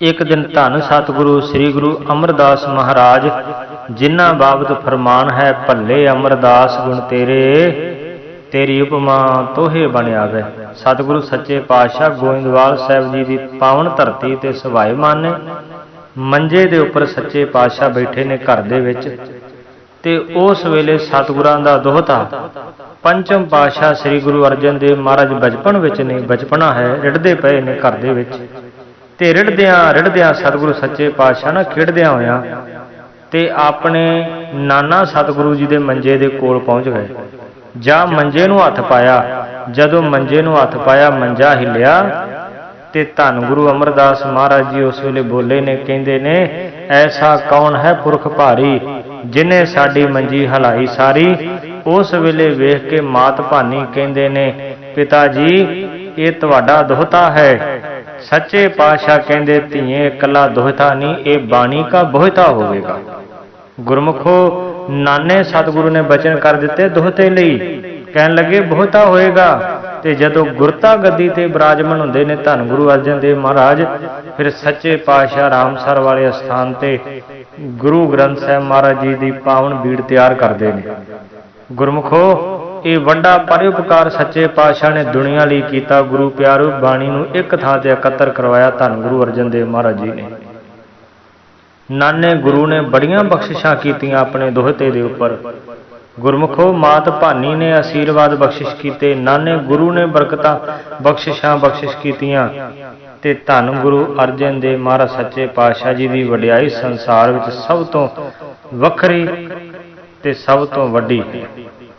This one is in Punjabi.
ਇੱਕ ਦਿਨ ਧੰਨ ਸਤਿਗੁਰੂ ਸ੍ਰੀ ਗੁਰੂ ਅਮਰਦਾਸ ਮਹਾਰਾਜ, ਜਿਨ੍ਹਾਂ ਬਾਬਤ ਫਰਮਾਨ ਹੈ, ਭੱਲੇ ਅਮਰਦਾਸ, ਗੁਣ ਤੇਰੇ, ਤੇਰੀ ਉਪਮਾ ਤੋਹੇ ਬਣ ਆਵੇ। ਸਤਿਗੁਰੂ ਸੱਚੇ ਪਾਤਸ਼ਾਹ ਗੋਇੰਦਵਾਲ ਸਾਹਿਬ ਜੀ ਦੀ ਪਾਵਨ ਧਰਤੀ ਤੇ ਸਵਾਏ ਨੇ। ਮੰਜੇ ਦੇ ਉੱਪਰ ਸੱਚੇ ਪਾਤਸ਼ਾਹ ਬੈਠੇ ਨੇ ਘਰ ਦੇ ਵਿੱਚ। ਤੇ ਉਸ ਵੇਲੇ ਸਤਿਗੁਰਾਂ ਦਾ ਦੋਹਤਾ, ਪੰਚਮ ਪਾਤਸ਼ਾਹ ਸ੍ਰੀ ਗੁਰੂ ਅਰਜਨ ਦੇਵ ਮਹਾਰਾਜ ਬਚਪਨ ਵਿੱਚ ਨੇ, ਬਚਪਨਾ ਹੈ, ਰਿੜਦੇ ਪਏ ਨੇ ਘਰ ਦੇ ਵਿੱਚ। ਤੇ ਰਿੜਦਿਆਂ ਰਿੜਦਿਆਂ ਸਤਿਗੁਰੂ ਸੱਚੇ ਪਾਤਸ਼ਾਹ ਨਾਲ ਖੇਡਦਿਆਂ ਹੋਇਆ ਤੇ ਆਪਣੇ ਨਾਨਾ ਸਤਿਗੁਰੂ ਜੀ ਦੇ ਮੰਜੇ ਦੇ ਕੋਲ ਪਹੁੰਚ ਗਏ। ਜਾਂ ਮੰਜੇ ਨੂੰ ਹੱਥ ਪਾਇਆ, ਜਦੋਂ ਮੰਜੇ ਨੂੰ ਹੱਥ ਪਾਇਆ, ਮੰਜਾ ਹਿੱਲਿਆ ਤੇ ਧੰਨ ਗੁਰੂ ਅਮਰਦਾਸ ਮਹਾਰਾਜ ਜੀ ਉਸ ਵੇਲੇ ਬੋਲੇ ਨੇ, ਕਹਿੰਦੇ ਨੇ, ਐਸਾ ਕੌਣ ਹੈ ਪੁਰਖ ਭਾਰੀ ਜਿਨੇ ਸਾਡੀ ਮੰਜੀ ਹਲਾਈ ਸਾਰੀ? ਉਸ ਵੇਲੇ ਵੇਖ ਕੇ ਮਾਤ ਭਾਨੀ ਕਹਿੰਦੇ ਨੇ, ਪਿਤਾ ਜੀ ਇਹ ਤੁਹਾਡਾ ਦੋਹਤਾ ਹੈ। ਸੱਚੇ ਪਾਤਸ਼ਾਹ ਕਹਿੰਦੇ, ਧੀਏ, ਇਕੱਲਾ ਦੋਹਤਾ ਨਹੀਂ, ਇਹ ਬਾਣੀ ਕਾ ਬੋਹਤਾ ਹੋਵੇਗਾ। ਗੁਰਮੁਖੋ, ਨਾਨੇ ਸਤਿਗੁਰੂ ਨੇ ਬਚਨ ਕਰ ਦਿੱਤੇ ਦੋਹਤੇ ਲਈ। ਕਹਿਣ ਲੱਗੇ, ਬਹੁਤਾ ਹੋਏਗਾ। ਤੇ ਜਦੋਂ ਗੁਰਤਾ ਗੱਦੀ ਤੇ ਬਿਰਾਜਮਾਨ ਹੁੰਦੇ ਨੇ ਧੰਨ ਗੁਰੂ ਅਰਜਨ ਦੇਵ ਮਹਾਰਾਜ, ਫਿਰ ਸੱਚੇ ਪਾਤਸ਼ਾਹ ਰਾਮਸਰ ਵਾਲੇ ਸਥਾਨ ਤੇ ਗੁਰੂ ਗ੍ਰੰਥ ਸਾਹਿਬ ਮਹਾਰਾਜ ਜੀ ਦੀ ਪਾਵਨ ਬੀੜ ਤਿਆਰ ਕਰਦੇ ਨੇ। ਗੁਰਮੁਖੋ ਇਹ ਵੱਡਾ ਪਰਉਪਕਾਰ ਸੱਚੇ ਪਾਤਸ਼ਾਹ ਨੇ ਦੁਨੀਆ ਲਈ ਕੀਤਾ ਗੁਰੂ ਪਿਆਰੋ ਬਾਣੀ ਨੂੰ ਇੱਕ ਥਾਂ ਤੇ ਇਕੱਤਰ ਕਰਵਾਇਆ ਧੰਨ ਗੁਰੂ ਅਰਜਨ ਦੇਵ ਮਹਾਰਾਜ ਜੀ ਨੇ। ਨਾਨੇ ਗੁਰੂ ਨੇ ਬੜੀਆਂ ਬਖਸ਼ਿਸ਼ਾਂ ਕੀਤੀਆਂ ਆਪਣੇ ਦੋਹਤੇ ਦੇ ਉੱਪਰ। ਗੁਰਮੁਖੋ ਮਾਤ ਭਾਨੀ ਨੇ ਆਸ਼ੀਰਵਾਦ ਬਖਸ਼ਿਸ਼ ਕੀਤੇ, ਨਾਨੇ ਗੁਰੂ ਨੇ ਬਰਕਤਾਂ ਬਖਸ਼ਿਸ਼ਾਂ ਬਖਸ਼ਿਸ਼ ਕੀਤੀਆਂ। ਤੇ ਧੰਨ ਗੁਰੂ ਅਰਜਨ ਦੇਵ ਮਹਾਰਾਜ ਸੱਚੇ ਪਾਤਸ਼ਾਹ ਜੀ ਦੀ ਵਡਿਆਈ ਸੰਸਾਰ ਵਿੱਚ ਸਭ ਤੋਂ ਵੱਖਰੀ ਤੇ ਸਭ ਤੋਂ ਵੱਡੀ। ਹੈ